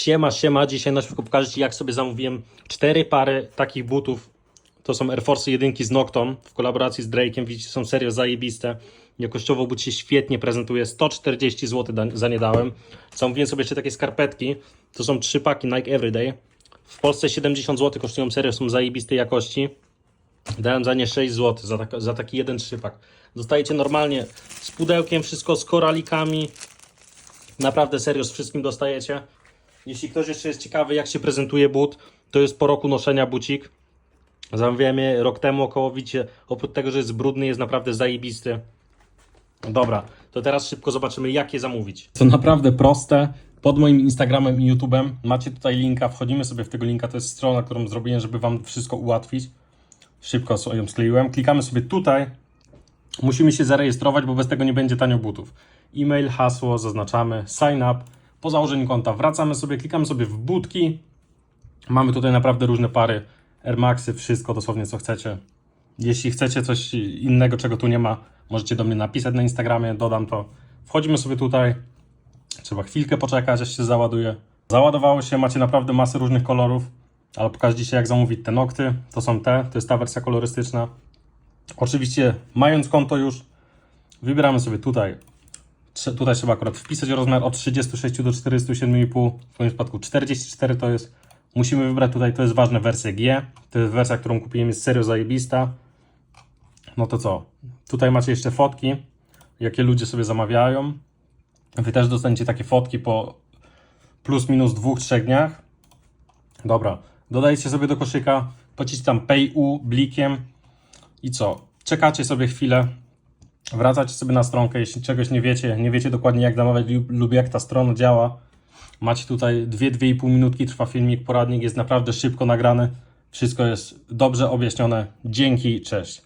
Siema, siema, dzisiaj na szybko pokażę Ci jak sobie zamówiłem cztery pary takich butów. To są Air Force 1 z Nocton w kolaboracji z Drake'em. Widzicie, są serio zajebiste. Jakościowo but się świetnie prezentuje. 140 zł za nie dałem. Zamówiłem sobie jeszcze takie skarpetki. To są trzy paki Nike Everyday. W Polsce 70 zł kosztują serio, są zajebistej jakości. Dałem za nie 6 zł za, tak, za taki jeden trzypak. Dostajecie normalnie z pudełkiem, wszystko z koralikami. Naprawdę serio z wszystkim dostajecie. Jeśli ktoś jeszcze jest ciekawy, jak się prezentuje but, to jest po roku noszenia bucik. Zamawiałem je rok temu około, widzicie, oprócz tego, że jest brudny, jest naprawdę zajebisty. Dobra, to teraz szybko zobaczymy, jak je zamówić. To naprawdę proste. Pod moim Instagramem i YouTubem macie tutaj linka, wchodzimy sobie w tego linka, to jest strona, którą zrobiłem, żeby Wam wszystko ułatwić. Szybko ją skleiłem. Klikamy sobie tutaj, Musimy się zarejestrować, bo bez tego nie będzie tanio butów. E-mail, hasło, zaznaczamy, sign up. Po założeniu konta wracamy sobie, klikamy sobie w butki. Mamy tutaj naprawdę różne pary, Air Maxy, wszystko dosłownie co chcecie. Jeśli chcecie coś innego, czego tu nie ma, możecie do mnie napisać na Instagramie, dodam to. Wchodzimy sobie tutaj, trzeba chwilkę poczekać, aż się załaduje. Załadowało się, macie naprawdę masę różnych kolorów, ale pokażę dzisiaj jak zamówić te nokty. To są te, to jest ta wersja kolorystyczna. Oczywiście, mając konto już, wybieramy sobie tutaj. Tutaj trzeba akurat wpisać rozmiar od 36 do 47,5. W moim przypadku 44 to jest. Musimy wybrać tutaj, to jest ważne, wersję G. To jest wersja, którą kupiłem, jest serio zajebista. No to co? Tutaj macie jeszcze fotki, jakie ludzie sobie zamawiają. Wy też dostaniecie takie fotki po plus minus dwóch, trzech dniach. Dobra, dodajcie sobie do koszyka, pocisk tam Pay U blikiem. I co? Czekacie sobie chwilę, wracacie sobie na stronkę, jeśli czegoś nie wiecie, nie wiecie dokładnie jak zamawiać lub jak ta strona działa. Macie tutaj 2-2,5 minutki, trwa filmik, poradnik, jest naprawdę szybko nagrany. Wszystko jest dobrze objaśnione. Dzięki, cześć.